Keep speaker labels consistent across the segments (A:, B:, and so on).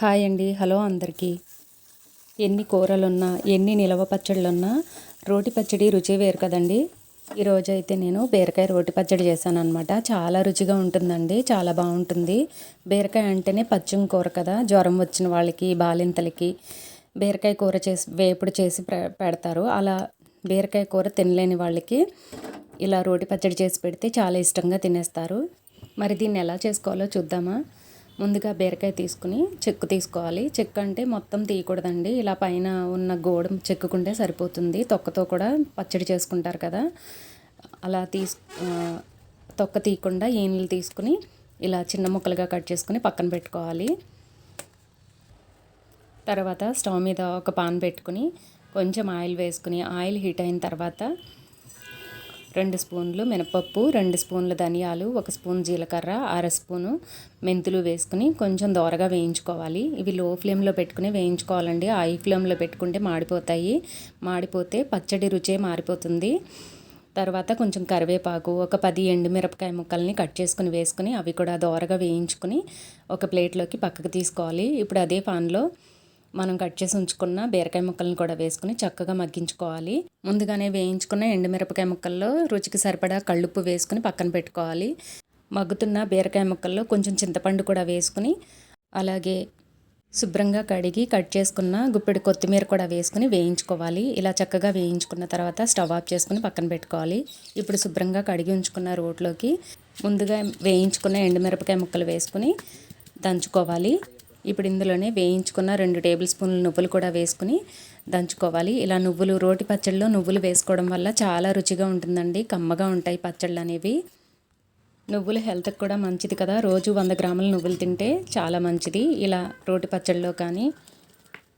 A: Hi అండి. Hello అందరికీ. ఎన్ని కూరలున్నా ఎన్ని నిలవ పచ్చళ్ళున్నా రోటి పచ్చడి రుచి వేరు కదండి. ఈరోజు అయితే నేను బీరకాయ రోటి పచ్చడి చేశాను అనమాట చాలా రుచిగా ఉంటుందండి. చాలా బాగుంటుంది. బీరకాయ అంటేనే పచ్చిమ కూర కదా. జ్వరం వచ్చిన వాళ్ళకి బాలింతలకి బీరకాయ కూర చేసి వేపుడు చేసి పెడతారు. అలా బీరకాయ కూర తినలేని వాళ్ళకి ఇలా రోటి పచ్చడి చేసి పెడితే చాలా ఇష్టంగా తినేస్తారు. మరి దీన్ని ఎలా చేసుకోవాలో చూద్దామా? ముందుగా బీరకాయ తీసుకుని చెక్కు తీసుకోవాలి. చెక్కు అంటే మొత్తం తీయకూడదండి. ఇలా పైన ఉన్న గోడ చెక్కుకుంటే సరిపోతుంది. తొక్కతో కూడా పచ్చడి చేసుకుంటారు కదా. అలా తీసు తొక్క తీయకుండా ఈనెలు తీసుకుని ఇలా చిన్న ముక్కలుగా కట్ చేసుకుని పక్కన పెట్టుకోవాలి. తర్వాత స్టవ్ మీద ఒక పాన్ పెట్టుకుని కొంచెం ఆయిల్ వేసుకుని ఆయిల్ హీట్ అయిన తర్వాత రెండు స్పూన్లు మినపప్పు రెండు స్పూన్లు ధనియాలు ఒక స్పూన్ జీలకర్ర అర స్పూను మెంతులు వేసుకుని కొంచెం దోరగా వేయించుకోవాలి. ఇవి లో ఫ్లేమ్లో పెట్టుకుని వేయించుకోవాలండి. హై ఫ్లేమ్లో పెట్టుకుంటే మాడిపోతాయి. మాడిపోతే పచ్చడి రుచే మారిపోతుంది. తర్వాత కొంచెం కరివేపాకు ఒక పది ఎండుమిరపకాయ ముక్కల్ని కట్ చేసుకుని వేసుకుని అవి కూడా దోరగా వేయించుకుని ఒక ప్లేట్లోకి పక్కకు తీసుకోవాలి. ఇప్పుడు అదే పాన్లో మనం కట్ చేసి ఉంచుకున్న బీరకాయ ముక్కలను కూడా వేసుకుని చక్కగా మగ్గించుకోవాలి. ముందుగానే వేయించుకున్న ఎండుమిరపకాయ ముక్కల్లో రుచికి సరిపడా కళ్ళుప్పు వేసుకుని పక్కన పెట్టుకోవాలి. మగ్గుతున్న బీరకాయ ముక్కల్లో కొంచెం చింతపండు కూడా వేసుకుని అలాగే శుభ్రంగా కడిగి కట్ చేసుకున్న గుప్పెడు కొత్తిమీర కూడా వేసుకుని వేయించుకోవాలి. ఇలా చక్కగా వేయించుకున్న తర్వాత స్టవ్ ఆఫ్ చేసుకుని పక్కన పెట్టుకోవాలి. ఇప్పుడు శుభ్రంగా కడిగి ఉంచుకున్న రోట్లోకి ముందుగా వేయించుకున్న ఎండుమిరపకాయ ముక్కలు వేసుకుని దంచుకోవాలి. ఇప్పుడు ఇందులోనే వేయించుకున్న రెండు టేబుల్ స్పూన్లు నువ్వులు కూడా వేసుకుని దంచుకోవాలి. ఇలా నువ్వులు రోటి పచ్చళ్ళలో నువ్వులు వేసుకోవడం వల్ల చాలా రుచిగా ఉంటుందండి. కమ్మగా ఉంటాయి పచ్చళ్ళు అనేవి. నువ్వులు హెల్త్కి కూడా మంచిది కదా. రోజు వంద గ్రాముల నువ్వులు తింటే చాలా మంచిది. ఇలా రోటి పచ్చళ్ళలో కానీ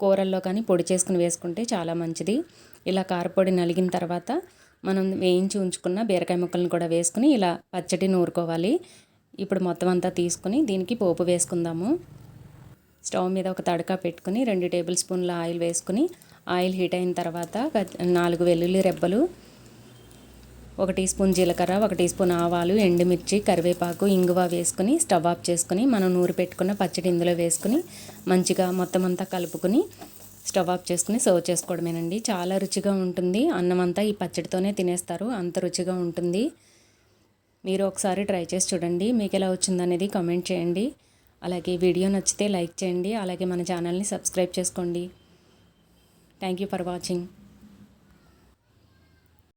A: కూరల్లో కానీ పొడి చేసుకుని వేసుకుంటే చాలా మంచిది. ఇలా కారపొడి నలిగిన తర్వాత మనం వేయించి ఉంచుకున్న బీరకాయ ముక్కలను కూడా వేసుకుని ఇలా పచ్చడి నూరుకోవాలి. ఇప్పుడు మొత్తం అంతా తీసుకుని దీనికి పోపు వేసుకుందాము. స్టవ్ మీద ఒక తడక పెట్టుకుని రెండు టేబుల్ స్పూన్ల ఆయిల్ వేసుకుని ఆయిల్ హీట్ అయిన తర్వాత నాలుగు వెల్లుల్లి రెబ్బలు ఒక టీ స్పూన్ జీలకర్ర ఒక టీ స్పూన్ ఆవాలు ఎండుమిర్చి కరివేపాకు ఇంగువ వేసుకుని స్టవ్ ఆఫ్ చేసుకుని మనం నూరు పెట్టుకున్న పచ్చడి ఇందులో వేసుకుని మంచిగా మొత్తం అంతా కలుపుకొని స్టవ్ ఆఫ్ చేసుకుని సర్వ్ చేసుకోవడమేనండి. చాలా రుచిగా ఉంటుంది. అన్నం అంతా ఈ పచ్చడితోనే తినేస్తారు. అంత రుచిగా ఉంటుంది. మీరు ఒకసారి ట్రై చేసి చూడండి. మీకు ఎలా వచ్చిందనేది కమెంట్ చేయండి. అలాగే వీడియో నచ్చితే లైక్ చేయండి అలాగే మన ఛానల్ని సబ్స్క్రైబ్ చేసుకోండి. Thank you for watching